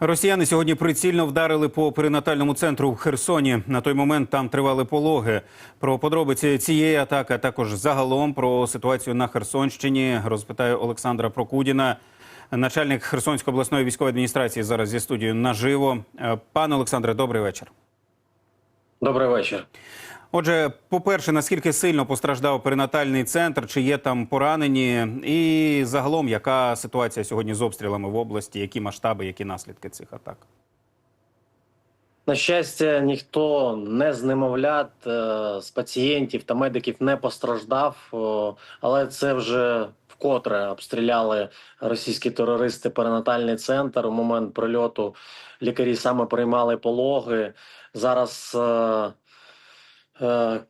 Росіяни сьогодні прицільно вдарили по перинатальному центру в Херсоні. На той момент там тривали пологи. Про подробиці цієї атаки, а також загалом про ситуацію на Херсонщині розпитаю Олександра Прокудіна, начальник Херсонської обласної військової адміністрації. Зараз зі студією наживо. Е, Пане Олександре, добрий вечір. Добрий вечір. Отже, по-перше, наскільки сильно постраждав перинатальний центр, чи є там поранені, і загалом, яка ситуація сьогодні з обстрілами в області, які масштаби, які наслідки цих атак? На щастя, ніхто не з немовлят, е, з пацієнтів та медиків не постраждав, але це вже вкотре обстріляли російські терористи перинатальний центр. У момент прильоту лікарі саме приймали пологи. Зараз е,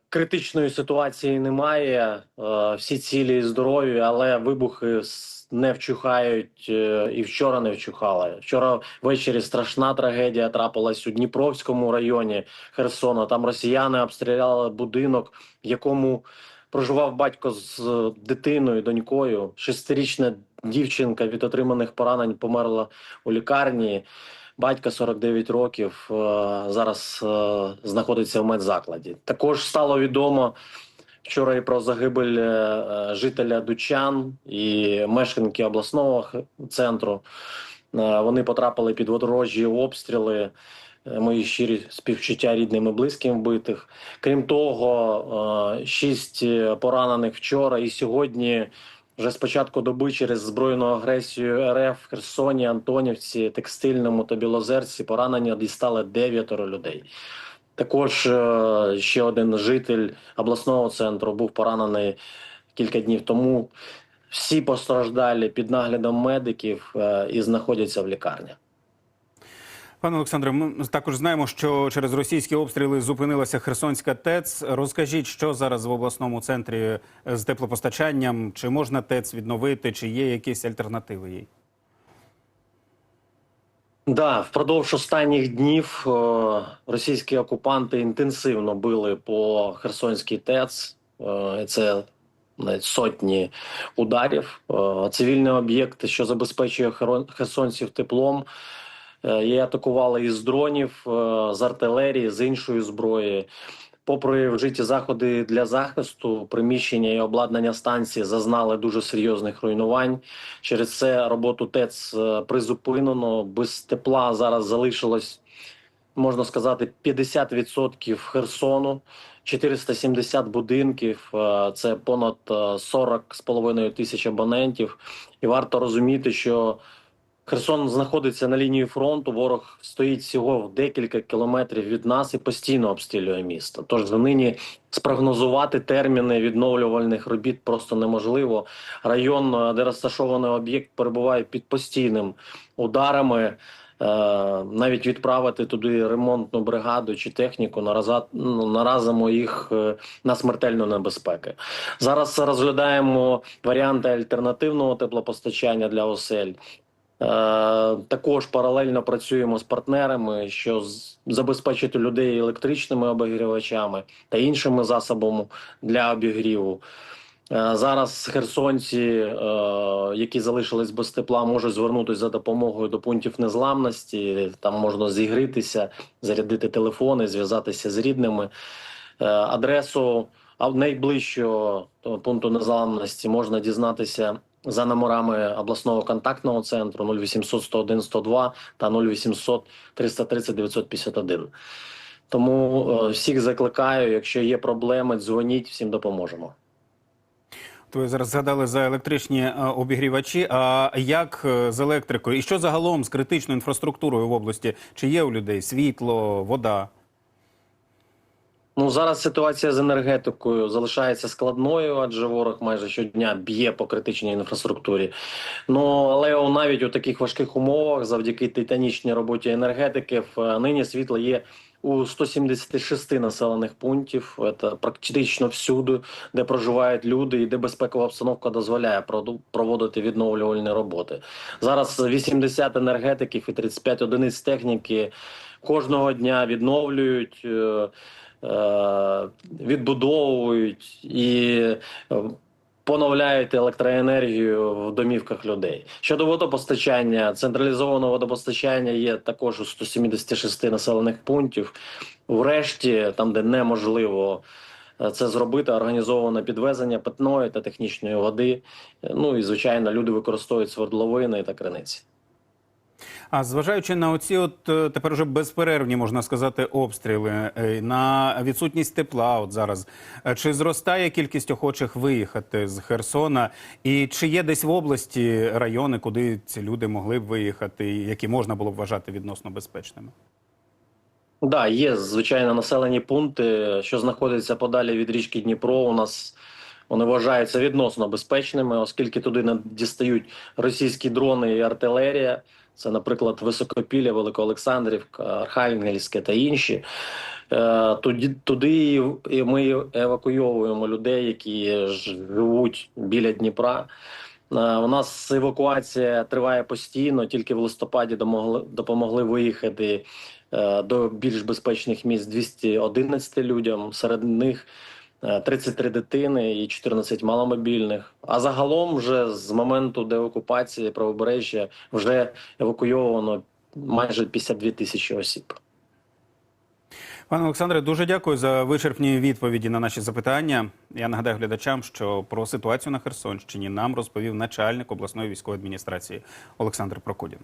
критичної ситуації немає. Е, всі цілі здорові, але вибухи не вчухають е, і вчора не вчухали. Вчора ввечері страшна трагедія трапилась у Дніпровському районі Херсона. Там росіяни обстріляли будинок, в якому проживав батько з е, дитиною, донькою. Шестирічна дівчинка від отриманих поранень померла у лікарні. Батька 49 років е, зараз е, знаходиться в медзакладі. Також стало відомо вчора і про загибель е, жителя Дучан і мешканки обласного центру. Вони потрапили під ворожі обстріли. Мої щирі співчуття рідним і близьким вбитих. Крім того, шість поранених вчора і сьогодні. Вже з початку доби через збройну агресію РФ в Херсоні, Антонівці, Текстильному та Білозерці поранення дістали дев'ятеро людей. Також е, ще один житель обласного центру був поранений кілька днів тому. Всі постраждалі під наглядом медиків е, і знаходяться в лікарнях. Пане Олександре, ми також знаємо, що через російські обстріли зупинилася Херсонська ТЕЦ. Розкажіть, що зараз в обласному центрі з теплопостачанням? Чи можна ТЕЦ відновити, чи є якісь альтернативи їй? Да, впродовж останніх днів е, російські окупанти інтенсивно били по Херсонській ТЕЦ. Е, Це навіть сотні ударів. Е, Цивільні об'єкти, що забезпечує херсонців теплом, її атакували із дронів, е, з артилерії, з іншої зброї. Попри вжиті заходи для захисту, приміщення і обладнання станції зазнали дуже серйозних руйнувань. Через це роботу ТЕЦ е, призупинено. Без тепла зараз залишилось, можна сказати, 50% Херсону, 470 будинків. е, Це понад е, 40,5 тисяч абонентів. І варто розуміти, що Херсон знаходиться на лінії фронту. Ворог стоїть всього в декілька кілометрів від нас і постійно обстрілює місто. Тож нині спрогнозувати терміни відновлювальних робіт просто неможливо. Район, е, де розташований об'єкт, перебуває під постійним ударами. Е, Навіть відправити туди ремонтну бригаду чи техніку наразимо їх е, на смертельну небезпеку. Зараз розглядаємо варіанти альтернативного теплопостачання для осель. Е, Також паралельно працюємо з партнерами, що забезпечити людей електричними обігрівачами та іншими засобами для обігріву. Е, Зараз херсонці, е, які залишились без тепла, можуть звернутися за допомогою до пунктів незламності. Там можна зігрітися, зарядити телефони, зв'язатися з рідними. Адресу найближчого пункту незламності можна дізнатися за номерами обласного контактного центру 0800 101 102 та 0800 330 951. Тому е, всіх закликаю, якщо є проблеми, дзвоніть, всім допоможемо. То ви зараз згадали за електричні е, обігрівачі. А як е, з електрикою? І що загалом з критичною інфраструктурою в області? Чи є у людей світло, вода? Ну зараз ситуація з енергетикою залишається складною, адже ворог майже щодня б'є по критичній інфраструктурі. Ну але навіть у таких важких умовах, завдяки титанічній роботі енергетиків, е, нині світло є. У 176 населених пунктів це практично всюди, де проживають люди, і де безпекова обстановка дозволяє проводити відновлювальні роботи. Зараз 80 енергетиків і 35 одиниць техніки кожного дня відновлюють. Е, відбудовують і е, поновляють електроенергію в домівках людей. Щодо водопостачання, централізованого водопостачання є також у 176 населених пунктів. Врешті, там, де неможливо е, це зробити, організовано підвезення питної та технічної води. Ну і звичайно, люди використовують свердловини та криниці. А зважаючи на оці, от е, тепер вже безперервні, можна сказати, обстріли, е, на відсутність тепла, от зараз е, чи зростає кількість охочих виїхати з Херсона, і чи є десь в області райони, куди ці люди могли б виїхати, які можна було б вважати відносно безпечними? Да, є звичайно населені пункти, що знаходяться подалі від річки Дніпро. У нас вони вважаються відносно безпечними, оскільки туди не дістають російські дрони і артилерія. Це, наприклад, Високопілля, Великоолександрівка, Архангельське та інші. Е, Туди, туди ми евакуйовуємо людей, які живуть біля Дніпра. Е, У нас евакуація триває постійно. Тільки в листопаді допомогли виїхати е, до більш безпечних місць 211 людям. Серед них 33 дитини і 14 маломобільних. А загалом, вже з моменту деокупації правобережжя вже евакуйовано майже 52 тисячі осіб. Пане Олександре, дуже дякую за вичерпні відповіді на наші запитання. Я нагадаю глядачам, що про ситуацію на Херсонщині нам розповів начальник обласної військової адміністрації Олександр Прокудін.